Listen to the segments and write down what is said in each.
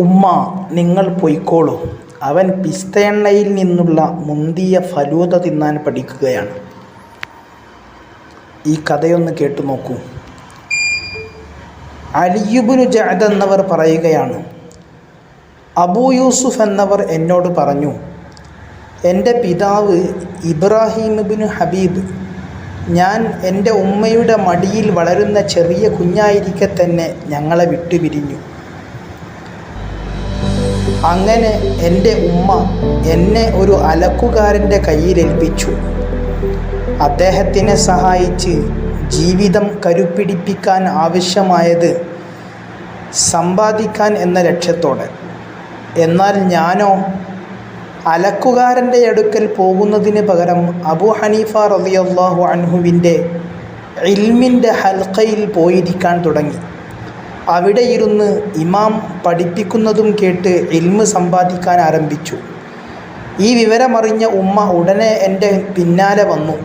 ഉമ്മ നിങ്ങൾ പൊയ്ക്കോളൂ. അവൻ പിസ്തയെണ്ണയിൽ നിന്നുള്ള മുന്തിയ ഫലൂത തിന്നാൻ പഠിക്കുകയാണ്. ഈ കഥയൊന്ന് കേട്ടു നോക്കൂ. അലിയുബുനു ജഅദ് എന്നവർ പറയുകയാണ് അബൂ യൂസുഫ് എന്നവർ എന്നോട് പറഞ്ഞു എന്റെ പിതാവ് ഇബ്രാഹിം ഇബ്നു ഹബീബ് ഞാൻ എന്റെ ഉമ്മയുടെ മടിയിൽ വളരുന്ന ചെറിയ കുഞ്ഞായിരിക്കെ തന്നെ ഞങ്ങളെ വിട്ടുപിരിഞ്ഞു. അങ്ങനെ എന്റെ ഉമ്മ എന്നെ ഒരു അലക്കുകാരന്റെ കയ്യിലേൽപ്പിച്ചു അദ്ദേഹത്തിനെ സഹായിച്ച് ജീവിതം കരുപ്പിടിപ്പിക്കാൻ ആവശ്യമായത് സമ്പാദിക്കാൻ എന്ന ലക്ഷ്യത്തോടെ. എന്നാൽ ഞാനോ അലക്കുകാരന്റെ അടുക്കൽ പോകുന്നതിന് പകരം അബു ഹനീഫ റളിയല്ലാഹു അൻഹുവിന്റെ ഇൽമിന്റെ ഹൽക്കയിൽ പോയിരിക്കാൻ തുടങ്ങി. അവിടെ ഇരുന്ന് ഇമാം പഠിപ്പിക്കുന്നതും കേട്ട് ഇൽമ് സമ്പാദിക്കാൻ ആരംഭിച്ചു. ഈ വിവരമറിഞ്ഞ ഉമ്മ ഉടനെ എന്റെ പിന്നാലെ വന്നു.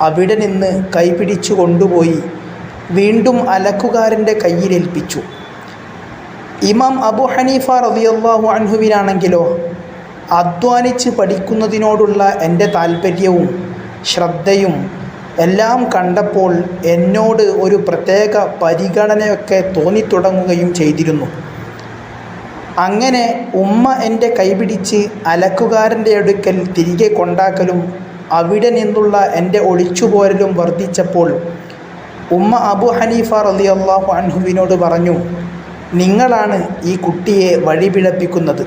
അവിടെ നിന്ന് കൈപിടിച്ചു കൊണ്ടുപോയി വീണ്ടും അലക്കുകാരന്റെ കയ്യിലേൽപ്പിച്ചു ഇമാം അബു ഹനീഫ റളിയല്ലാഹു അൻഹുവിനാണെങ്കിലോ അധ്വാനിച്ച് പഠിക്കുന്നതിനോടുള്ള എന്റെ താല്പര്യവും ശ്രദ്ധയും എല്ലാം കണ്ടപ്പോൾ എന്നോട് ഒരു പ്രത്യേക പരിഗണനയൊക്കെ തോന്നിത്തുടങ്ങുകയും ചെയ്തിരുന്നു. അങ്ങനെ ഉമ്മ എന്റെ കൈപിടിച്ച് അലക്കുകാരന്റെ അടുക്കൽ തിരികെ കൊണ്ടാക്കലും അവിടെ നിന്നുള്ള എന്റെ ഒളിച്ചുപോരലും വർദ്ധിച്ചപ്പോൾ ഉമ്മ അബു ഹനീഫ റളിയല്ലാഹു അൻഹുവിനോട് പറഞ്ഞു നിങ്ങളാണ് ഈ കുട്ടിയെ വഴിപിഴപ്പിക്കുന്നത്.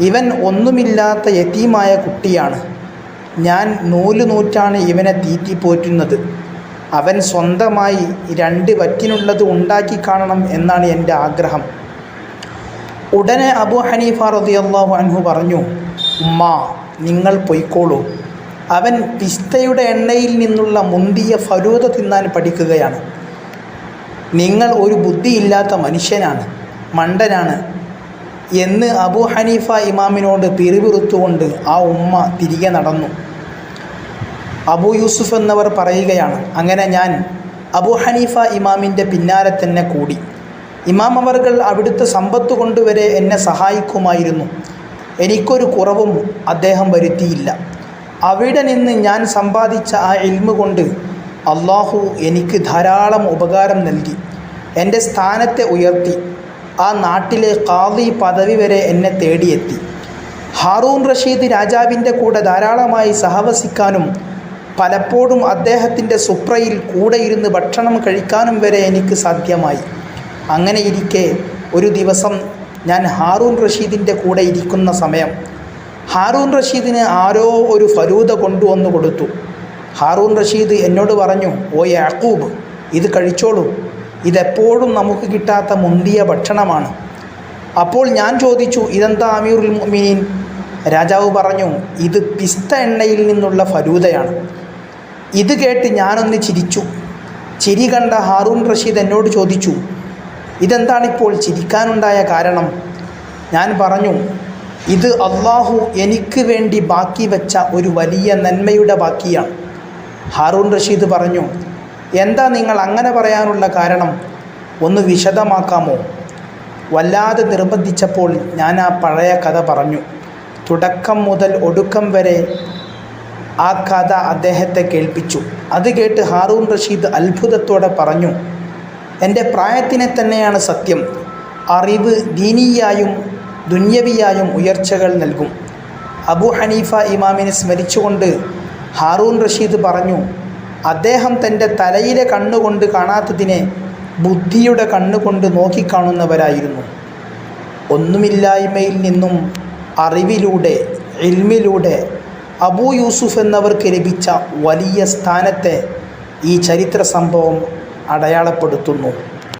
ഇവൻ ഒന്നുമില്ലാത്ത യതീമായ കുട്ടിയാണ്. ഞാൻ നൂൽ നൂറ്റാണ് ഇവനെ തീറ്റിപ്പോറ്റുന്നത് അവൻ സ്വന്തമായി രണ്ട് വറ്റിനുള്ളത് ഉണ്ടാക്കി കാണണം എന്നാണ് എന്റെ ആഗ്രഹം. ഉടനെ അബു ഹനീഫ റളിയല്ലാഹു അൻഹു പറഞ്ഞു ഉമ്മ നിങ്ങൾ പൊയ്ക്കോളൂ. അവൻ പിസ്തയുടെ എണ്ണയിൽ നിന്നുള്ള മുന്തിയ ഫലൂത തിന്നാൻ പഠിക്കുകയാണ്. നിങ്ങൾ ഒരു ബുദ്ധിയില്ലാത്ത മനുഷ്യനാണ് മണ്ടനാണ്. എന്ന് അബു ഹനീഫ ഇമാമിനോട് പിറുപിറുത്തുകൊണ്ട് ആ ഉമ്മ തിരികെ നടന്നു. അബു യൂസുഫ് എന്നവർ പറയുകയാണ് അങ്ങനെ ഞാൻ അബു ഹനീഫ ഇമാമിന്റെ പിന്നാലെ തന്നെ കൂടി. ഇമാം അവർകൾ അവിടുത്തെ സമ്പത്ത് കൊണ്ടുവരെ എന്നെ സഹായിക്കുമായിരുന്നു. എനിക്കൊരു കുറവും അദ്ദേഹം വരുത്തിയില്ല. അവിടെ നിന്ന് ഞാൻ സമ്പാദിച്ച ആ ഇൽമ കൊണ്ട് അള്ളാഹു എനിക്ക് ധാരാളം ഉപകാരം നൽകി. എന്റെ സ്ഥാനത്തെ ഉയർത്തി. ആ നാട്ടിലെ ഖാദി പദവി വരെ എന്നെ തേടിയെത്തി. ഹാറൂൺ റഷീദ് രാജാവിന്റെ കൂടെ ധാരാളമായി സഹവസിക്കാനും പലപ്പോഴും അദ്ദേഹത്തിന്റെ സുപ്രയിൽ കൂടെ ഇരുന്ന് ഭക്ഷണം കഴിക്കാനും വരെ എനിക്ക് സാധ്യമായി. അങ്ങനെയിരിക്കെ ഒരു ദിവസം ഞാൻ ഹാറൂൺ റഷീദിന്റെ കൂടെ ഇരിക്കുന്ന സമയം ഹാറൂൺ റഷീദിന് ആരോ ഒരു ഫലൂത കൊണ്ടുവന്നു കൊടുത്തു. ഹാറൂൺ റഷീദ് എന്നോട് പറഞ്ഞു ഓ യാക്കൂബ് ഇത് കഴിച്ചോളൂ. ഇതെപ്പോഴും നമുക്ക് കിട്ടാത്ത മുന്തിയ ഭക്ഷണമാണ്. അപ്പോൾ ഞാൻ ചോദിച്ചു ഇതെന്താ അമീറുൽ മീൻ രാജാവ് പറഞ്ഞു ഇത് പിസ്ത എണ്ണയിൽ നിന്നുള്ള ഫലൂതയാണ് ഇത് കേട്ട് ഞാനൊന്ന് ചിരിച്ചു. ചിരി കണ്ട ഹാറൂൺ റഷീദ് എന്നോട് ചോദിച്ചു ഇതെന്താണിപ്പോൾ ചിരിക്കാനുണ്ടായ കാരണം? ഞാൻ പറഞ്ഞു ഇത് അള്ളാഹു എനിക്ക് വേണ്ടി ബാക്കി വെച്ച ഒരു വലിയ നന്മയുടെ ബാക്കിയാണ്. ഹാറൂൺ റഷീദ് പറഞ്ഞു എന്താ നിങ്ങൾ അങ്ങനെ പറയാനുള്ള കാരണം? ഒന്ന് വിശദമാക്കാമോ? വല്ലാതെ നിർബന്ധിച്ചപ്പോൾ ഞാൻ ആ പഴയ കഥ പറഞ്ഞു. തുടക്കം മുതൽ ഒടുക്കം വരെ ആ കഥ അദ്ദേഹത്തെ കേൾപ്പിച്ചു. അത് കേട്ട് ഹാറൂൺ റഷീദ് അത്ഭുതത്തോടെ പറഞ്ഞു എന്റെ പ്രായത്തിനെ തന്നെയാണ് സത്യം. അറിവ് ദീനീയായും ദുന്യവിയായും ഉയർച്ചകൾ നൽകും. അബു ഹനീഫ ഇമാമിനെ സ്മരിച്ചുകൊണ്ട് ഹാറൂൺ റഷീദ് പറഞ്ഞു അദ്ദേഹം തന്റെ തലയിലെ കണ്ണുകൊണ്ട് കാണാത്തതിനെ ബുദ്ധിയുടെ കണ്ണുകൊണ്ട് നോക്കിക്കാണുന്നവരായിരുന്നു. ഒന്നുമില്ലായ്മയിൽ നിന്നും അറിവിലൂടെ ഇൽമിലൂടെ അബൂ യൂസുഫ് എന്നവർക്ക് ലഭിച്ച വലിയ സ്ഥാനത്തെ ഈ ചരിത്ര സംഭവം അടയാളപ്പെടുത്തുന്നു.